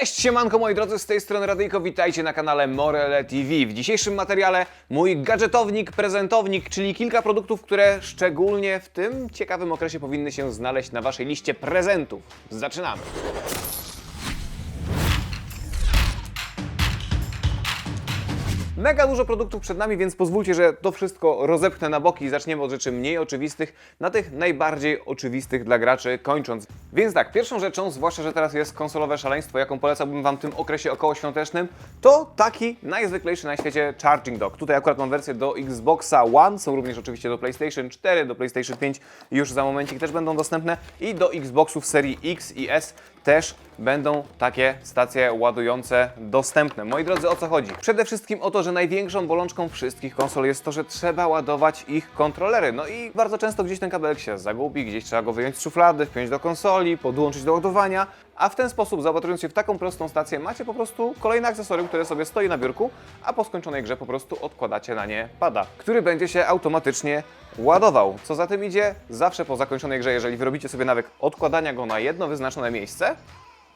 Cześć, siemanko moi drodzy, z tej strony Radyjko, witajcie na kanale Morele TV. W dzisiejszym materiale mój gadżetownik, prezentownik, czyli kilka produktów, które szczególnie w tym ciekawym okresie powinny się znaleźć na Waszej liście prezentów. Zaczynamy! Mega dużo produktów przed nami, więc pozwólcie, że to wszystko rozepchnę na boki i zaczniemy od rzeczy mniej oczywistych, na tych najbardziej oczywistych dla graczy kończąc. Więc tak, pierwszą rzeczą, zwłaszcza, że teraz jest konsolowe szaleństwo, jaką polecałbym Wam w tym okresie okołoświątecznym, to taki najzwyklejszy na świecie Charging Dock. Tutaj akurat mam wersję do Xboxa One, są również oczywiście do PlayStation 4, do PlayStation 5 już za momencik też będą dostępne i do Xboxów serii X i S też będą takie stacje ładujące dostępne. Moi drodzy, o co chodzi? Przede wszystkim o to, że największą bolączką wszystkich konsol jest to, że trzeba ładować ich kontrolery. No i bardzo często gdzieś ten kabelek się zagubi, gdzieś trzeba go wyjąć z szuflady, wpiąć do konsoli, podłączyć do ładowania, a w ten sposób, zaopatrując się w taką prostą stację, macie po prostu kolejne akcesorium, które sobie stoi na biurku, a po skończonej grze po prostu odkładacie na nie pada, który będzie się automatycznie ładował. Co za tym idzie, zawsze po zakończonej grze, jeżeli wyrobicie sobie nawyk odkładania go na jedno wyznaczone miejsce,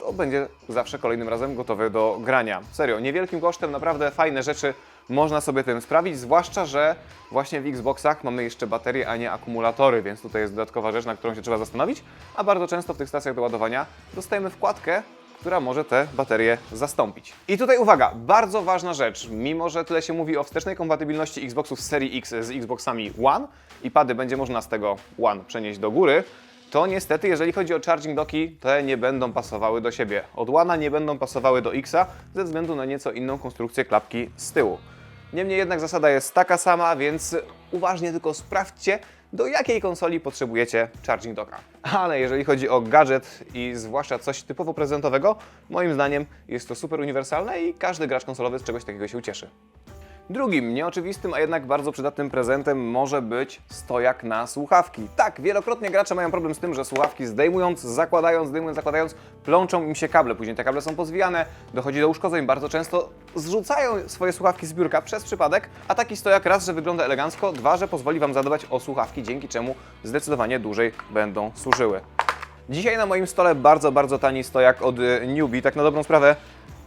to będzie zawsze kolejnym razem gotowy do grania. Serio, niewielkim kosztem, naprawdę fajne rzeczy można sobie tym sprawić, zwłaszcza, że właśnie w Xboxach mamy jeszcze baterie, a nie akumulatory, więc tutaj jest dodatkowa rzecz, na którą się trzeba zastanowić, a bardzo często w tych stacjach do ładowania dostajemy wkładkę, która może te baterie zastąpić. I tutaj uwaga, bardzo ważna rzecz, mimo że tyle się mówi o wstecznej kompatybilności Xboxów serii X z Xboxami One i pady będzie można z tego One przenieść do góry, to niestety, jeżeli chodzi o charging docki, te nie będą pasowały do siebie. Od One'a nie będą pasowały do X'a ze względu na nieco inną konstrukcję klapki z tyłu. Niemniej jednak zasada jest taka sama, więc uważnie tylko sprawdźcie, do jakiej konsoli potrzebujecie charging docka. Ale jeżeli chodzi o gadżet i zwłaszcza coś typowo prezentowego, moim zdaniem jest to super uniwersalne i każdy gracz konsolowy z czegoś takiego się ucieszy. Drugim, nieoczywistym, a jednak bardzo przydatnym prezentem może być stojak na słuchawki. Tak, wielokrotnie gracze mają problem z tym, że słuchawki zdejmując, zakładając, zdejmując, zakładając, plączą im się kable. Później te kable są pozwijane, dochodzi do uszkodzeń. Bardzo często zrzucają swoje słuchawki z biurka przez przypadek, a taki stojak raz, że wygląda elegancko, dwa, że pozwoli Wam zadbać o słuchawki, dzięki czemu zdecydowanie dłużej będą służyły. Dzisiaj na moim stole bardzo, bardzo tani stojak od Newbie. Tak na dobrą sprawę,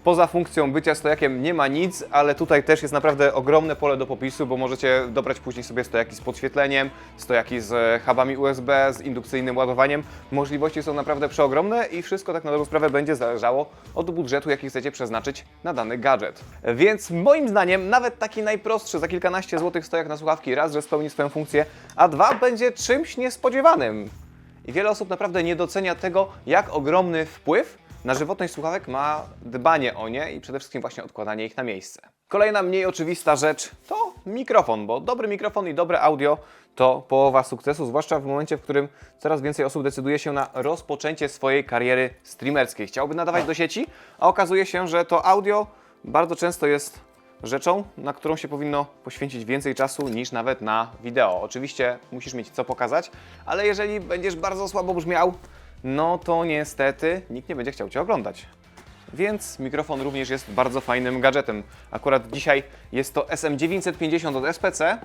poza funkcją bycia stojakiem nie ma nic, ale tutaj też jest naprawdę ogromne pole do popisu, bo możecie dobrać później sobie stojaki z podświetleniem, stojaki z hubami USB, z indukcyjnym ładowaniem. Możliwości są naprawdę przeogromne i wszystko tak na dobrą sprawę będzie zależało od budżetu, jaki chcecie przeznaczyć na dany gadżet. Więc moim zdaniem nawet taki najprostszy za kilkanaście złotych stojak na słuchawki raz, że spełni swoją funkcję, a dwa będzie czymś niespodziewanym. I wiele osób naprawdę nie docenia tego, jak ogromny wpływ na żywotność słuchawek ma dbanie o nie i przede wszystkim właśnie odkładanie ich na miejsce. Kolejna mniej oczywista rzecz to mikrofon, bo dobry mikrofon i dobre audio to połowa sukcesu, zwłaszcza w momencie, w którym coraz więcej osób decyduje się na rozpoczęcie swojej kariery streamerskiej. Chciałby nadawać do sieci, a okazuje się, że to audio bardzo często jest rzeczą, na którą się powinno poświęcić więcej czasu niż nawet na wideo. Oczywiście musisz mieć co pokazać, ale jeżeli będziesz bardzo słabo brzmiał, no to niestety nikt nie będzie chciał Cię oglądać. Więc mikrofon również jest bardzo fajnym gadżetem. Akurat dzisiaj jest to SM950 od SPC,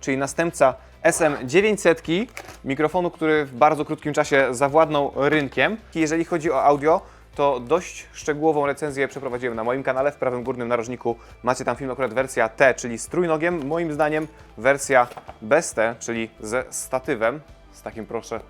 czyli następca SM900, mikrofonu, który w bardzo krótkim czasie zawładnął rynkiem. Jeżeli chodzi o audio, to dość szczegółową recenzję przeprowadziłem na moim kanale. W prawym górnym narożniku macie tam film akurat wersja T, czyli z trójnogiem. Moim zdaniem wersja bez T, czyli ze statywem, z takim proszę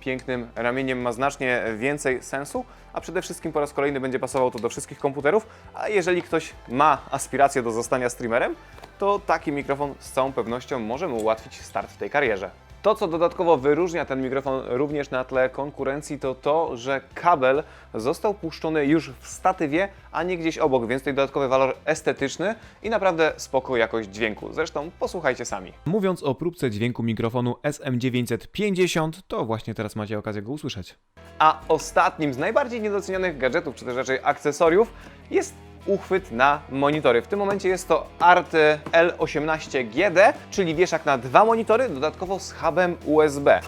pięknym ramieniem ma znacznie więcej sensu, a przede wszystkim po raz kolejny będzie pasował to do wszystkich komputerów, a jeżeli ktoś ma aspiracje do zostania streamerem, to taki mikrofon z całą pewnością może mu ułatwić start w tej karierze. To, co dodatkowo wyróżnia ten mikrofon również na tle konkurencji, to to, że kabel został puszczony już w statywie, a nie gdzieś obok, więc tutaj dodatkowy walor estetyczny i naprawdę spoko jakość dźwięku. Zresztą posłuchajcie sami. Mówiąc o próbce dźwięku mikrofonu SM950, to właśnie teraz macie okazję go usłyszeć. A ostatnim z najbardziej niedocenionych gadżetów, czy też raczej akcesoriów, jest uchwyt na monitory. W tym momencie jest to ART L18GD, czyli wieszak na dwa monitory, dodatkowo z hubem USB.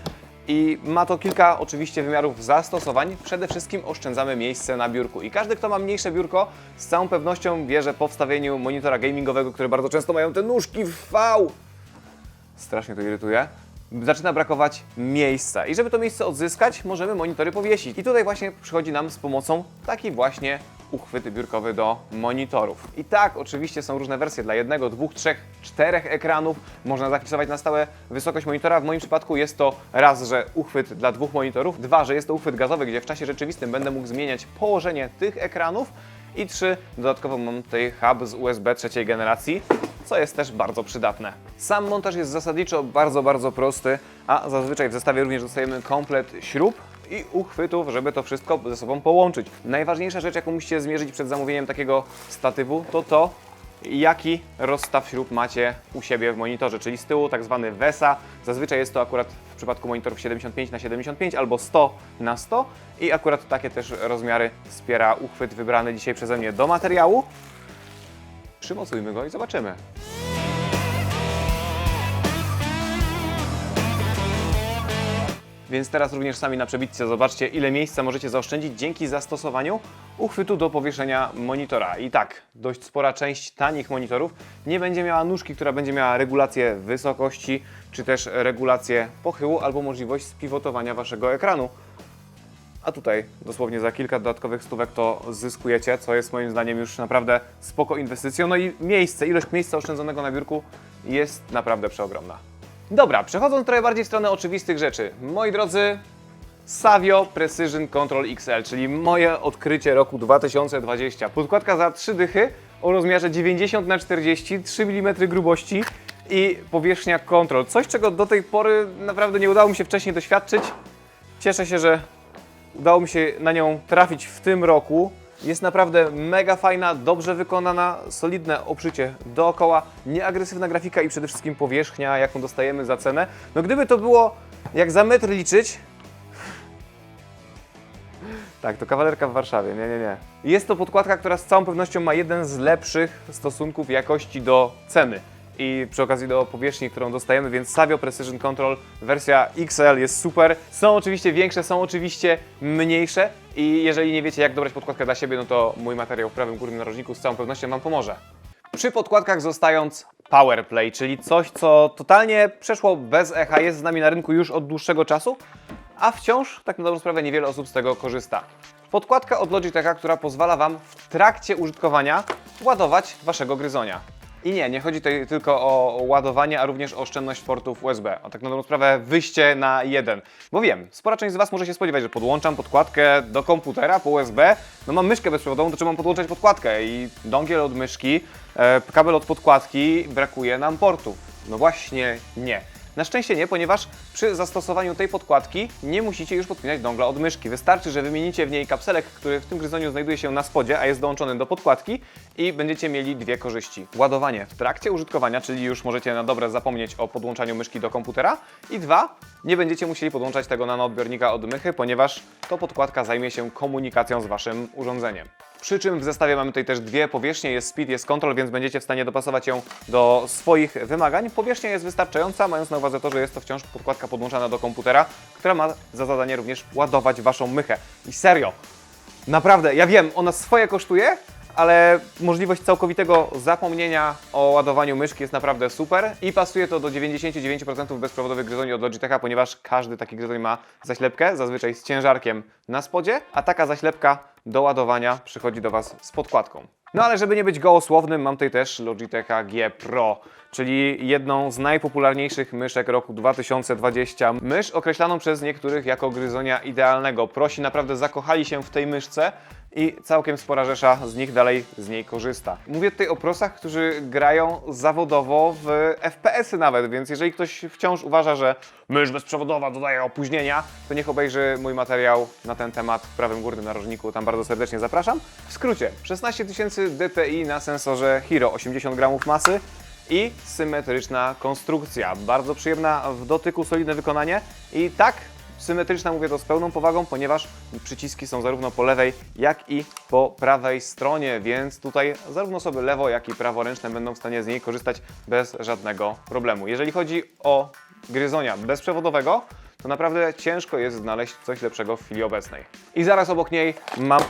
I ma to kilka oczywiście wymiarów zastosowań. Przede wszystkim oszczędzamy miejsce na biurku. I każdy, kto ma mniejsze biurko, z całą pewnością wie, że po wstawieniu monitora gamingowego, które bardzo często mają te nóżki w V, strasznie to irytuje, zaczyna brakować miejsca. I żeby to miejsce odzyskać, możemy monitory powiesić. I tutaj właśnie przychodzi nam z pomocą taki właśnie uchwyt biurkowy do monitorów. I tak, oczywiście są różne wersje dla jednego, dwóch, trzech, czterech ekranów. Można zapisować na stałe wysokość monitora. W moim przypadku jest to raz, że uchwyt dla dwóch monitorów, dwa, że jest to uchwyt gazowy, gdzie w czasie rzeczywistym będę mógł zmieniać położenie tych ekranów i trzy, dodatkowo mam tutaj hub z USB trzeciej generacji, co jest też bardzo przydatne. Sam montaż jest zasadniczo bardzo, bardzo prosty, a zazwyczaj w zestawie również dostajemy komplet śrub i uchwytów, żeby to wszystko ze sobą połączyć. Najważniejsza rzecz, jaką musicie zmierzyć przed zamówieniem takiego statywu, to to, jaki rozstaw śrub macie u siebie w monitorze, czyli z tyłu tak zwany VESA. Zazwyczaj jest to akurat w przypadku monitorów 75 na 75 albo 100 na 100 i akurat takie też rozmiary wspiera uchwyt wybrany dzisiaj przeze mnie do materiału. Przymocujmy go i zobaczymy. Więc teraz również sami na przebitce zobaczcie, ile miejsca możecie zaoszczędzić dzięki zastosowaniu uchwytu do powieszenia monitora. I tak, dość spora część tanich monitorów nie będzie miała nóżki, która będzie miała regulację wysokości, czy też regulację pochyłu, albo możliwość spiwotowania waszego ekranu. A tutaj dosłownie za kilka dodatkowych stówek to zyskujecie, co jest moim zdaniem już naprawdę spoko inwestycją. No i miejsce, ilość miejsca oszczędzonego na biurku jest naprawdę przeogromna. Dobra, przechodząc trochę bardziej w stronę oczywistych rzeczy. Moi drodzy, Savio Precision Control XL, czyli moje odkrycie roku 2020. Podkładka za 3 dychy o rozmiarze 90 na 40 3 mm grubości i powierzchnia Control. Coś, czego do tej pory naprawdę nie udało mi się wcześniej doświadczyć. Cieszę się, że udało mi się na nią trafić w tym roku. Jest naprawdę mega fajna, dobrze wykonana, solidne obszycie dookoła, nieagresywna grafika i przede wszystkim powierzchnia, jaką dostajemy za cenę. No gdyby to było jak za metr liczyć, tak, to kawalerka w Warszawie, nie, nie, nie. Jest to podkładka, która z całą pewnością ma jeden z lepszych stosunków jakości do ceny. I przy okazji do powierzchni, którą dostajemy, więc Savio Precision Control wersja XL jest super. Są oczywiście większe, są oczywiście mniejsze i jeżeli nie wiecie jak dobrać podkładkę dla siebie, no to mój materiał w prawym górnym narożniku z całą pewnością Wam pomoże. Przy podkładkach zostając Powerplay, czyli coś, co totalnie przeszło bez echa, jest z nami na rynku już od dłuższego czasu, a wciąż, tak na dobrą sprawę, niewiele osób z tego korzysta. Podkładka od Logitecha, która pozwala Wam w trakcie użytkowania ładować Waszego gryzonia. I nie, nie chodzi tutaj tylko o ładowanie, a również o oszczędność portów USB. A tak na dobrą sprawę wyjście na jeden. Bo wiem, spora część z Was może się spodziewać, że podłączam podkładkę do komputera po USB, no mam myszkę bezprzewodową, to trzeba podłączać podkładkę i dongiel od myszki, e, kabel od podkładki, brakuje nam portów. No właśnie nie. Na szczęście nie, ponieważ przy zastosowaniu tej podkładki nie musicie już podpinać dongla od myszki. Wystarczy, że wymienicie w niej kapselek, który w tym gryzoniu znajduje się na spodzie, a jest dołączony do podkładki i będziecie mieli dwie korzyści. Ładowanie w trakcie użytkowania, czyli już możecie na dobre zapomnieć o podłączaniu myszki do komputera i dwa, nie będziecie musieli podłączać tego nanoodbiornika od mychy, ponieważ to podkładka zajmie się komunikacją z Waszym urządzeniem. Przy czym w zestawie mamy tutaj też dwie powierzchnie, jest speed, jest control, więc będziecie w stanie dopasować ją do swoich wymagań. Powierzchnia jest wystarczająca, mając na uwadze to, że jest to wciąż podkładka podłączana do komputera, która ma za zadanie również ładować Waszą mychę. I serio, naprawdę, ja wiem, ona swoje kosztuje, ale możliwość całkowitego zapomnienia o ładowaniu myszki jest naprawdę super i pasuje to do 99% bezprzewodowych gryzoni od Logitecha, ponieważ każdy taki gryzoń ma zaślepkę, zazwyczaj z ciężarkiem na spodzie, a taka zaślepka do ładowania przychodzi do Was z podkładką. No ale żeby nie być gołosłownym, mam tutaj też Logitecha G Pro, czyli jedną z najpopularniejszych myszek roku 2020. Mysz określaną przez niektórych jako gryzonia idealnego. Prosi naprawdę zakochali się w tej myszce i całkiem spora rzesza z nich dalej z niej korzysta. Mówię tutaj o prosach, którzy grają zawodowo w FPS-y nawet, więc jeżeli ktoś wciąż uważa, że mysz bezprzewodowa dodaje opóźnienia, to niech obejrzy mój materiał na ten temat w prawym górnym narożniku, tam bardzo serdecznie zapraszam. W skrócie, 16 tysięcy dpi na sensorze Hero, 80 gramów masy, i symetryczna konstrukcja. Bardzo przyjemna w dotyku, solidne wykonanie i tak symetryczna mówię to z pełną powagą, ponieważ przyciski są zarówno po lewej, jak i po prawej stronie, więc tutaj zarówno osoby lewo, jak i praworęczne będą w stanie z niej korzystać bez żadnego problemu. Jeżeli chodzi o gryzonia bezprzewodowego, to naprawdę ciężko jest znaleźć coś lepszego w chwili obecnej. I zaraz obok niej mam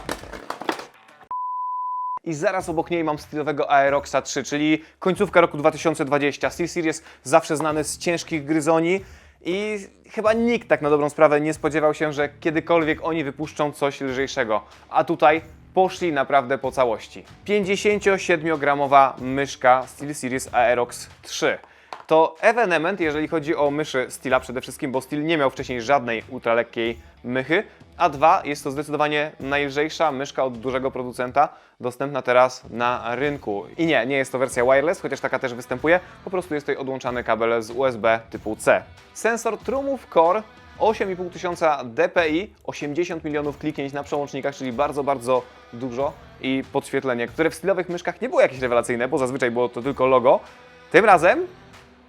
i zaraz obok niej mam stylowego Aeroxa 3, czyli końcówka roku 2020. SteelSeries zawsze znany z ciężkich gryzoni i chyba nikt tak na dobrą sprawę nie spodziewał się, że kiedykolwiek oni wypuszczą coś lżejszego. A tutaj poszli naprawdę po całości. 57-gramowa myszka SteelSeries Aerox 3. To ewenement, jeżeli chodzi o myszy Steela przede wszystkim, bo Steel nie miał wcześniej żadnej ultralekkiej mychy, a dwa, jest to zdecydowanie najlżejsza myszka od dużego producenta, dostępna teraz na rynku. I nie, nie jest to wersja wireless, chociaż taka też występuje, po prostu jest tutaj odłączany kabel z USB typu C. Sensor Trumów Core 8,5 tysiąca dpi, 80 milionów kliknięć na przełącznikach, czyli bardzo, bardzo dużo i podświetlenie, które w stylowych myszkach nie było jakieś rewelacyjne, bo zazwyczaj było to tylko logo. Tym razem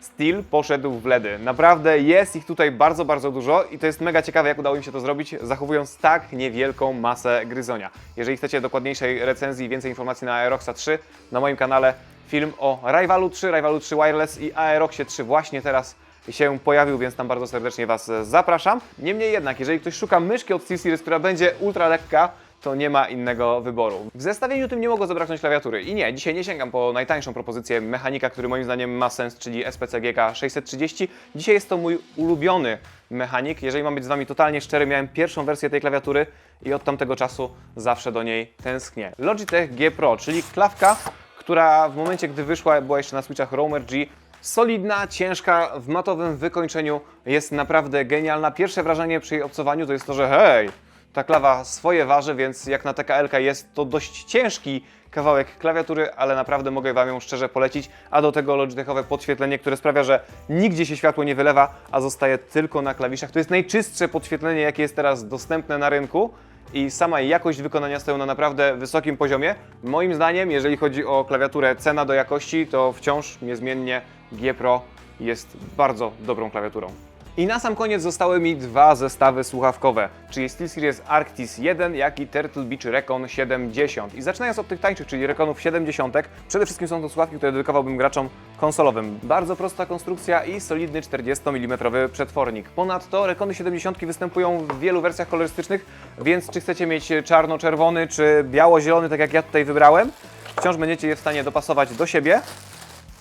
Steel poszedł w LEDy. Naprawdę jest ich tutaj bardzo, bardzo dużo i to jest mega ciekawe, jak udało im się to zrobić, zachowując tak niewielką masę gryzonia. Jeżeli chcecie dokładniejszej recenzji i więcej informacji na Aeroxa 3, na moim kanale film o Rivalu 3, Rivalu 3 Wireless i Aeroxie 3 właśnie teraz się pojawił, więc tam bardzo serdecznie Was zapraszam. Niemniej jednak, jeżeli ktoś szuka myszki od SteelSeries, która będzie ultra lekka, to nie ma innego wyboru. W zestawieniu tym nie mogło zabraknąć klawiatury. I nie, dzisiaj nie sięgam po najtańszą propozycję mechanika, który moim zdaniem ma sens, czyli SPC GK 630. Dzisiaj jest to mój ulubiony mechanik. Jeżeli mam być z Wami totalnie szczery, miałem pierwszą wersję tej klawiatury i od tamtego czasu zawsze do niej tęsknię. Logitech G Pro, czyli klawka, która w momencie, gdy wyszła, była jeszcze na switchach Roamer G, Solidna, ciężka, w matowym wykończeniu, jest naprawdę genialna. Pierwsze wrażenie przy jej obcowaniu to jest to, że hej, ta klawa swoje waży, więc jak na TKL jest to dość ciężki kawałek klawiatury, ale naprawdę mogę Wam ją szczerze polecić. A do tego Logitechowe podświetlenie, które sprawia, że nigdzie się światło nie wylewa, a zostaje tylko na klawiszach. To jest najczystsze podświetlenie, jakie jest teraz dostępne na rynku i sama jakość wykonania stoją na naprawdę wysokim poziomie. Moim zdaniem, jeżeli chodzi o klawiaturę cena do jakości, to wciąż niezmiennie G Pro jest bardzo dobrą klawiaturą. I na sam koniec zostały mi dwa zestawy słuchawkowe, czyli SteelSeries Arctis 1, jak i Turtle Beach Recon 70. I zaczynając od tych tańszych, czyli Reconów 70, przede wszystkim są to słuchawki, które dedykowałbym graczom konsolowym. Bardzo prosta konstrukcja i solidny 40 mm przetwornik. Ponadto Recony 70 występują w wielu wersjach kolorystycznych, więc czy chcecie mieć czarno-czerwony czy biało-zielony, tak jak ja tutaj wybrałem, wciąż będziecie je w stanie dopasować do siebie.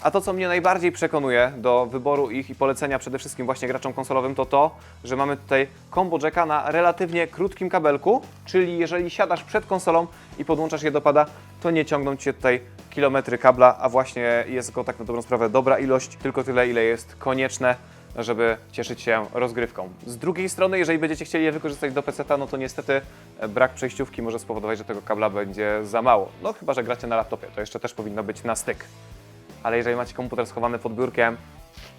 A to, co mnie najbardziej przekonuje do wyboru ich i polecenia przede wszystkim właśnie graczom konsolowym, to to, że mamy tutaj combo jacka na relatywnie krótkim kabelku, czyli jeżeli siadasz przed konsolą i podłączasz je do pada, to nie ciągną Ci się tutaj kilometry kabla, a właśnie jest go tak na dobrą sprawę dobra ilość, tylko tyle, ile jest konieczne, żeby cieszyć się rozgrywką. Z drugiej strony, jeżeli będziecie chcieli je wykorzystać do PC, no to niestety e, brak przejściówki może spowodować, że tego kabla będzie za mało. No chyba, że gracie na laptopie, to jeszcze też powinno być na styk ale jeżeli macie komputer schowany pod biurkiem,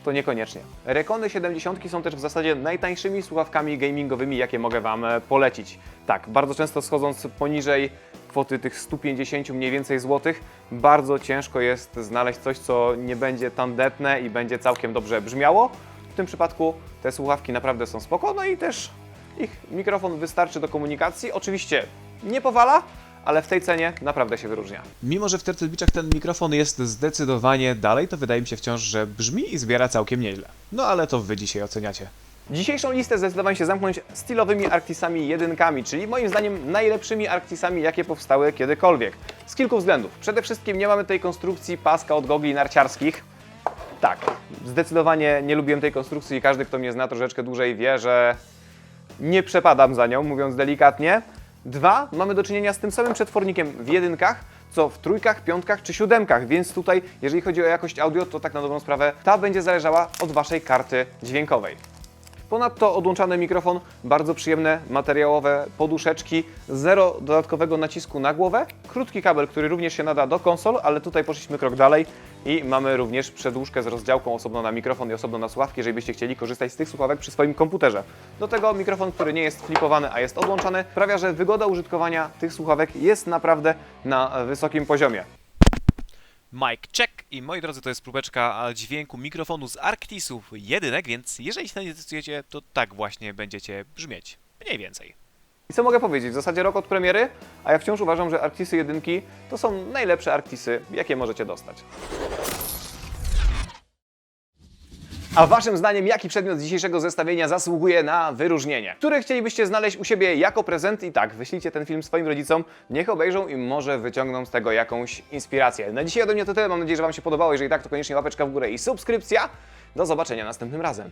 to niekoniecznie. Rekony 70 są też w zasadzie najtańszymi słuchawkami gamingowymi, jakie mogę Wam e, polecić. Tak, bardzo często schodząc poniżej kwoty tych 150 mniej więcej złotych, bardzo ciężko jest znaleźć coś, co nie będzie tandetne i będzie całkiem dobrze brzmiało. W tym przypadku te słuchawki naprawdę są spoko, no i też ich mikrofon wystarczy do komunikacji. Oczywiście nie powala, ale w tej cenie naprawdę się wyróżnia. Mimo, że w Turtle Beachach ten mikrofon jest zdecydowanie dalej, to wydaje mi się wciąż, że brzmi i zbiera całkiem nieźle. No ale to wy dzisiaj oceniacie. Dzisiejszą listę zdecydowałem się zamknąć stylowymi Arctisami jedynkami, czyli moim zdaniem najlepszymi Arctisami, jakie powstały kiedykolwiek. Z kilku względów. Przede wszystkim nie mamy tej konstrukcji paska od gogli narciarskich. Tak, zdecydowanie nie lubiłem tej konstrukcji i każdy, kto mnie zna troszeczkę dłużej wie, że nie przepadam za nią, mówiąc delikatnie. Dwa, mamy do czynienia z tym samym przetwornikiem w jedynkach, co w trójkach, piątkach czy siódemkach, więc tutaj, jeżeli chodzi o jakość audio, to tak na dobrą sprawę, ta będzie zależała od Waszej karty dźwiękowej. Ponadto odłączany mikrofon, bardzo przyjemne materiałowe poduszeczki, zero dodatkowego nacisku na głowę, krótki kabel, który również się nada do konsol, ale tutaj poszliśmy krok dalej i mamy również przedłużkę z rozdziałką osobno na mikrofon i osobno na słuchawki, jeżeli byście chcieli korzystać z tych słuchawek przy swoim komputerze. Do tego mikrofon, który nie jest flipowany, a jest odłączany, sprawia, że wygoda użytkowania tych słuchawek jest naprawdę na wysokim poziomie. Mic check i moi drodzy, to jest próbeczka dźwięku mikrofonu z Arctisów jedynek, więc jeżeli się na nie decydujecie, to tak właśnie będziecie brzmieć. Mniej więcej. I co mogę powiedzieć? W zasadzie rok od premiery, a ja wciąż uważam, że Arctisy jedynki to są najlepsze Arctisy, jakie możecie dostać. A waszym zdaniem, jaki przedmiot z dzisiejszego zestawienia zasługuje na wyróżnienie? Który chcielibyście znaleźć u siebie jako prezent? I tak, wyślijcie ten film swoim rodzicom, niech obejrzą i może wyciągną z tego jakąś inspirację. Na dzisiaj ode mnie to tyle, mam nadzieję, że wam się podobało. Jeżeli tak, to koniecznie łapeczka w górę i subskrypcja. Do zobaczenia następnym razem.